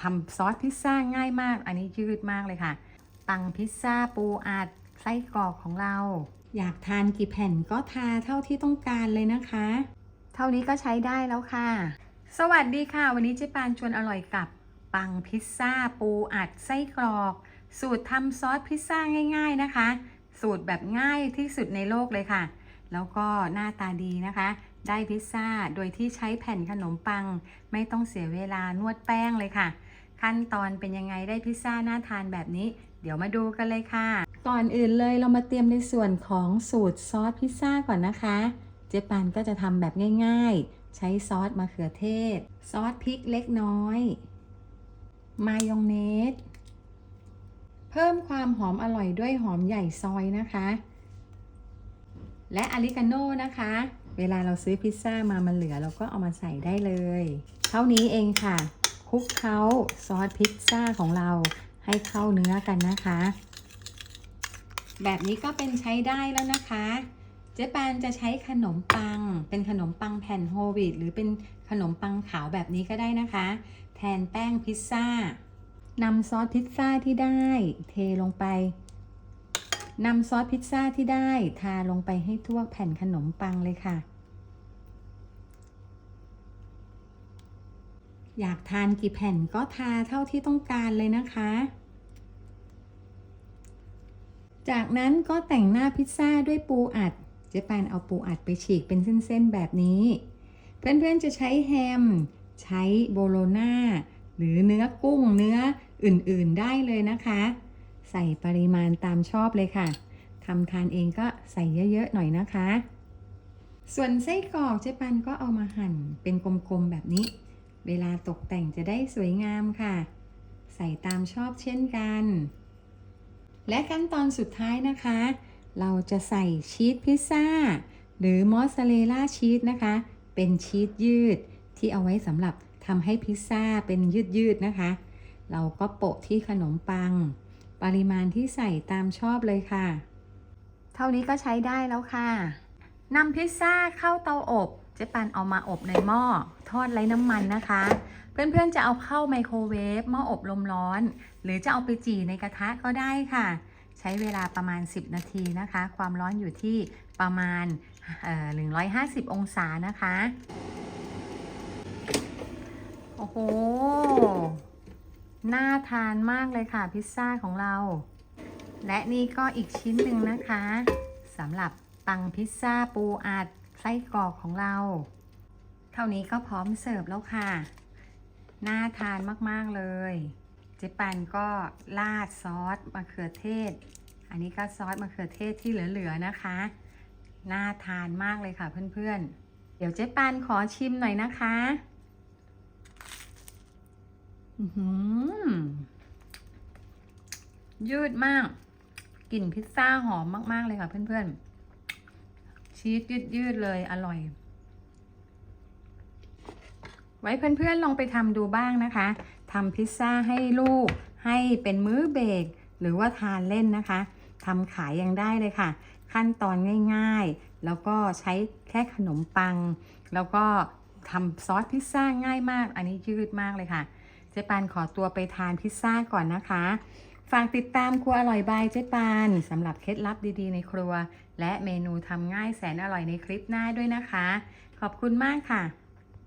ทำซอสพิซซ่าง่ายมาก อันนี้ยืดมากเลยค่ะปังพิซซ่าปูอัดไส้กรอกของเรา อยากทานกี่แผ่นก็ทาเท่าที่ต้องการเลยนะคะ เท่านี้ก็ใช้ได้แล้วค่ะ สวัสดีค่ะ วันนี้เจ๊ปานชวนอร่อยกับปังพิซซ่าปูอัดไส้กรอก สูตรทำซอสพิซซ่าง่าย ๆนะคะ สูตรแบบง่ายที่สุดในโลกเลยค่ะ แล้วก็หน้าตาดีนะคะ ได้พิซซ่าโดยที่ใช้แผ่นขนมปัง ไม่ต้องเสียเวลานวดแป้งเลยค่ะ ขั้นตอนเป็นยังไงได้พิซซ่าน่าทานแบบนี้ เดี๋ยวมาดูกันเลยค่ะ ก่อนอื่นเลยเรามาเตรียมในส่วนของสูตรซอสพิซซ่าก่อนนะคะ เจ๊ปานก็จะทำแบบง่ายๆ ใช้ซอสมะเขือเทศ ซอสพริกเล็กน้อย มายองเนส เพิ่มความหอมอร่อยด้วยหอมใหญ่ซอยนะคะ และอาริกาโน่นะคะ เวลาเราซื้อพิซซ่ามามันเหลือเราก็เอามาใส่ได้เลย เท่านี้เองค่ะ คลุกเคล้าซอสพิซซ่าของเราให้เข้าเนื้อกันนะคะ แบบนี้ก็เป็นใช้ได้แล้วนะคะ เจ๊ปานจะใช้ขนมปัง เป็นขนมปังแผ่นโฮลวีตหรือเป็นขนมปังขาวแบบนี้ก็ได้นะคะ แทนแป้งพิซซ่านำซอสพิซซ่าที่ได้ เทลงไปนำซอสพิซซ่าที่ได้ ทาลงไปให้ทั่วแผ่นขนมปังเลยค่ะ อยากทานกี่แผ่นก็ทาเท่าที่ต้องการเลยนะคะ จากนั้นก็แต่งหน้าพิซซ่าด้วยปูอัด เจ๊ปานเอาปูอัดไปฉีกเป็นเส้นๆแบบนี้ เพื่อนๆจะใช้แฮม ใช้โบโลนาหรือเนื้อกุ้งเนื้ออื่นๆได้เลยนะคะ ใส่ปริมาณตามชอบเลยค่ะทำทานเองก็ใส่เยอะๆหน่อยนะคะ ส่วนไส้กรอกเจ๊ปันก็เอามาหั่นเป็นกลมๆแบบนี้ เวลาตกแต่งจะได้สวยงามค่ะ ใส่ตามชอบเช่นกัน และขั้นตอนสุดท้ายนะคะ เราจะใส่ชีสพิซซ่า หรือมอสซาเรลล่าชีสนะคะ เป็นชีสยืดที่เอาไว้สำหรับทำให้พิซซ่าเป็นยืดๆนะคะ เราก็โปะที่ขนมปัง ปริมาณที่ใส่ตามชอบเลยค่ะ เท่านี้ก็ใช้ได้แล้วค่ะนำพิซซ่าเข้าเตาอบ เจ๊ปันเอามาอบในหม้อทอดไร้น้ำมันนะคะ เพื่อนๆจะเอาเข้าไมโครเวฟหม้ออบลมร้อน หรือจะเอาไปจี่ในกระทะก็ได้ค่ะ ใช้เวลาประมาณ 10 นาทีนะคะ ความร้อนอยู่ที่ประมาณ 150 องศานะคะ โอ้โห น่าทานมากเลยค่ะพิซซ่าของเรา และนี่ก็อีกชิ้นหนึ่งนะคะสำหรับปังพิซซ่าปูอัด ไส้กรอกของเรา เท่านี้ก็พร้อมเสิร์ฟแล้วค่ะ น่าทานมากๆเลย เจ๊ปันก็ราดซอสมะเขือเทศ อันนี้ก็ซอสมะเขือเทศที่เหลือ ๆ นะคะ น่าทานมากเลยค่ะเพื่อนๆ เดี๋ยวเจ๊ปันขอชิมหน่อยนะคะยืดมาก กลิ่นพิซซ่าหอมมาก ๆ เลยค่ะเพื่อน ๆ ชีสยืดๆเลยอร่อย ไว้เพื่อนๆลองไปทำดูบ้างนะคะทำพิซซ่าให้ลูก ให้เป็นมื้อเบรกหรือว่าทานเล่นนะคะทำขายยังได้เลยค่ะ ขั้นตอนง่ายๆ แล้วก็ใช้แค่ขนมปัง แล้วก็ทำซอสพิซซ่าง่ายมาก อันนี้ยืดมากเลยค่ะ เจ๊ปานขอตัวไปทานพิซซ่าก่อนนะคะ ฝากติดตามครัวอร่อยบายเจ๊ปานสำหรับเคล็ดลับดีๆในครัว และเมนูทำง่ายแสนอร่อยในคลิปหน้าด้วยนะคะ ขอบคุณมากค่ะ